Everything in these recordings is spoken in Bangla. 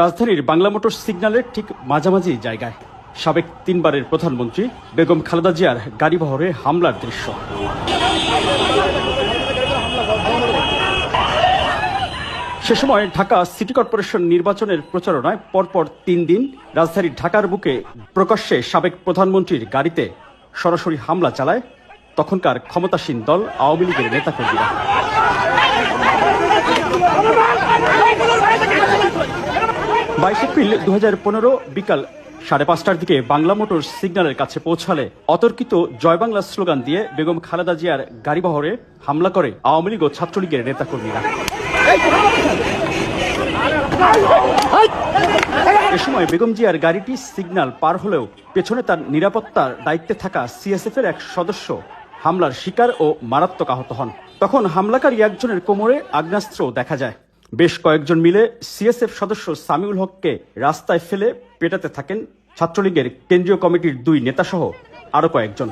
রাজধানীর বাংলা মোটর সিগন্যালের ঠিক মাঝামাঝি জায়গায় সাবেক তিনবারের প্রধানমন্ত্রী বেগম খালেদা জিয়ার গাড়িবহরে হামলার দৃশ্য। সে সময় ঢাকা সিটি কর্পোরেশন নির্বাচনের প্রচারণায় পরপর তিন দিন রাজধানীর ঢাকার বুকে প্রকাশ্যে সাবেক প্রধানমন্ত্রীর গাড়িতে সরাসরি হামলা চালায় তখনকার ক্ষমতাসীন দল আওয়ামী লীগের নেতাকর্মীরা। বাইশ এপ্রিল দু হাজার পনেরো বিকাল সাড়ে পাঁচটার দিকে বাংলা মোটর সিগন্যালের কাছে পৌঁছালে অতর্কিত জয় বাংলা স্লোগান দিয়ে বেগম খালেদা জিয়ার গাড়িবহরে হামলা করে আওয়ামী লীগ ও ছাত্রলীগের নেতাকর্মীরা। এ সময় বেগম জিয়ার গাড়িটি সিগন্যাল পার হলেও পেছনে তার নিরাপত্তার দায়িত্বে থাকা সিএসএফ এর এক সদস্য হামলার শিকার ও মারাত্মক আহত হন। তখন হামলাকারী একজনের কোমরে আগ্নেয়াস্ত্র দেখা যায়। বেশ কয়েকজন মিলে সিএসএফ সদস্য সামিউল হককে রাস্তায় ফেলে পেটাতে থাকেন ছাত্রলীগের কেন্দ্রীয় কমিটির দুই নেতাসহ আরও কয়েকজন।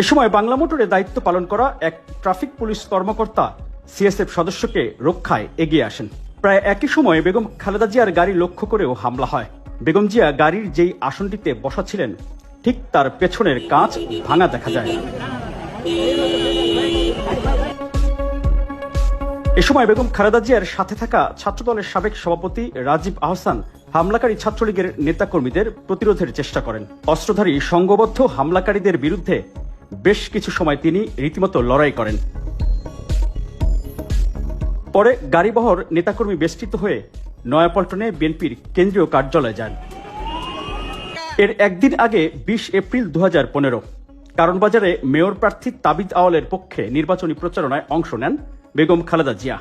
এ সময় বাংলা মোটরে দায়িত্ব পালন করা এক ট্রাফিক পুলিশ কর্মকর্তা সিএসএফ সদস্যকে রক্ষায় এগিয়ে আসেন। প্রায় একই সময়ে বেগম খালেদা জিয়ার গাড়ি লক্ষ্য করেও হামলা হয়। বেগম জিয়া গাড়ির যেই আসনটিতে বসা ছিলেন ঠিক তার পেছনের কাঁচ ভাঙা দেখা যায়। এ সময় বেগম খালেদা জিয়ার সাথে থাকা ছাত্রদলের সাবেক সভাপতি রাজীব আহসান হামলাকারী ছাত্রলীগের নেতাকর্মীদের প্রতিরোধের চেষ্টা করেন। অস্ত্রধারী সংঘবদ্ধ হামলাকারীদের বিরুদ্ধে বেশ কিছু সময় তিনি রীতিমতো লড়াই করেন। পরে গাড়িবহর নেতাকর্মী বেষ্টিত হয়ে নয়াপল্টনে বিএনপির কেন্দ্রীয় কার্যালয়ে যান। এর একদিন আগে বিশ এপ্রিল দু কারণ বাজারে মেয়র প্রার্থী তাবিদ আওয়ালের পক্ষে নির্বাচনী প্রচারণায় অংশ নেন বেগম খালেদা জিয়া।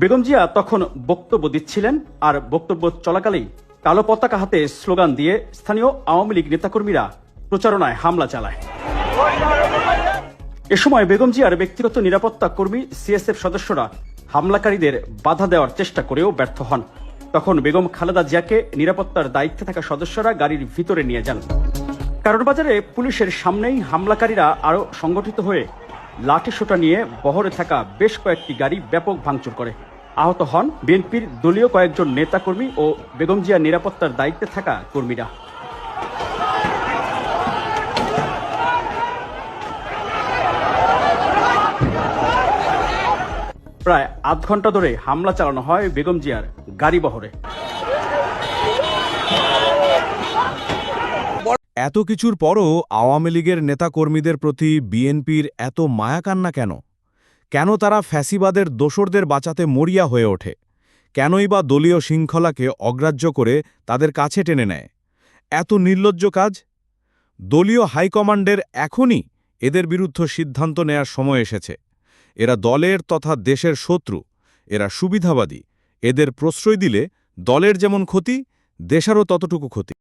বেগম জিয়া তখন বক্তব্য দিচ্ছিলেন আর বক্তব্য চলাকালেই কালো পতাকা হাতে স্লোগান দিয়ে স্থানীয় আওয়ামী লীগ নেতাকর্মীরা প্রচারণায় হামলা চালায়। এ সময় বেগম জিয়ার ব্যক্তিগত নিরাপত্তা কর্মী, সিএসএফ সদস্যরা হামলাকারীদের বাধা দেওয়ার চেষ্টা করেও ব্যর্থ হন। তখন বেগম খালেদা জিয়াকে নিরাপত্তার দায়িত্বে থাকা সদস্যরা গাড়ির ভিতরে নিয়ে যান। কারণ বাজারে পুলিশের সামনেই হামলাকারীরা আরও সংগঠিত হয়ে লাঠি সোটা নিয়ে বহরে থাকা বেশ কয়েকটি গাড়ি ব্যাপক ভাঙচুর করে। আহত হন বিএনপির দলীয় কয়েকজন নেতাকর্মী ও বেগম জিয়ার নিরাপত্তার দায়িত্বে থাকা কর্মীরা। প্রায় আধ ঘণ্টা ধরে হামলা চালানো হয় বেগম জিয়ার। গাড়ি বহরে। এত কিছুর পরও আওয়ামী লীগের নেতাকর্মীদের প্রতি বিএনপির এত মায়াকান্না কেন? কেন তারা ফ্যাসিবাদের দোসরদের বাঁচাতে মরিয়া হয়ে ওঠে? কেনই বা দলীয় শৃঙ্খলাকে অগ্রাহ্য করে তাদের কাছে টেনে নেয়? এত নির্লজ্জ কাজ? দলীয় হাইকমান্ডের এখনই এদের বিরুদ্ধে সিদ্ধান্ত নেয়ার সময় এসেছে। এরা দলের তথা দেশের শত্রু, এরা সুবিধাবাদী। এদের প্রশ্রয় দিলে দলের যেমন ক্ষতি দেশারও ততটুকু ক্ষতি।